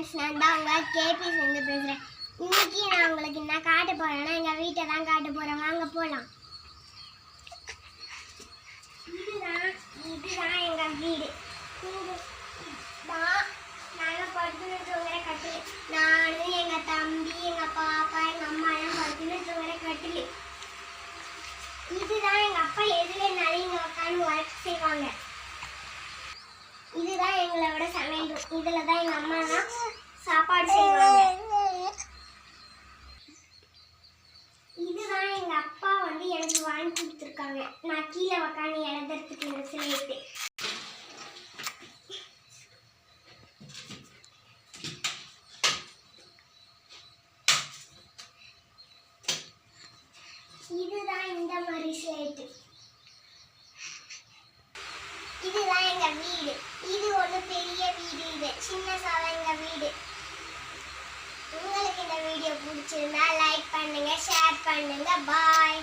Friends நான் தான் உங்கள் கேபி சேர்ந்து பேசுகிறேன் இன்றைக்கி நான் உங்களுக்கு என்ன காட்ட போகிறேன்னா எங்கள் வீட்டை தான் காட்ட போகிறேன் வாங்க போகலாம் இதுதான் இதுதான் எங்கள் வீடு. இதுதான் நாங்கள் படுத்துன்னு தூங்குற கட்டில். நான் எங்கள் தம்பி எங்கள் பாப்பா எங்கள் அம்மா எல்லாம் படுத்துன்னு தூங்குற கட்டில். இதுதான் எங்கள் அப்பா எதுலனாலும் இங்கே உட்காந்து ஒர்க் செய்வாங்க. இதுதான் எங்களோட சமையல் இதில் தான் சாப்பாடு செய்வாங்க. இதுதான் எங்க அப்பா வந்து எனக்கு வாங்கி கொடுத்துருக்காங்க. நான் கீழே உக்காந்து எழுதுறதுக்கு இந்த சிலைட்டு இதுதான் இந்த மாதிரி ஸ்லேட்டு இதுதான் எங்க வீடு. இது ஒரு பெரிய வீடு. பிடிச்சிருந்தா லைக் பண்ணுங்க ஷேர் பண்ணுங்க. பாய்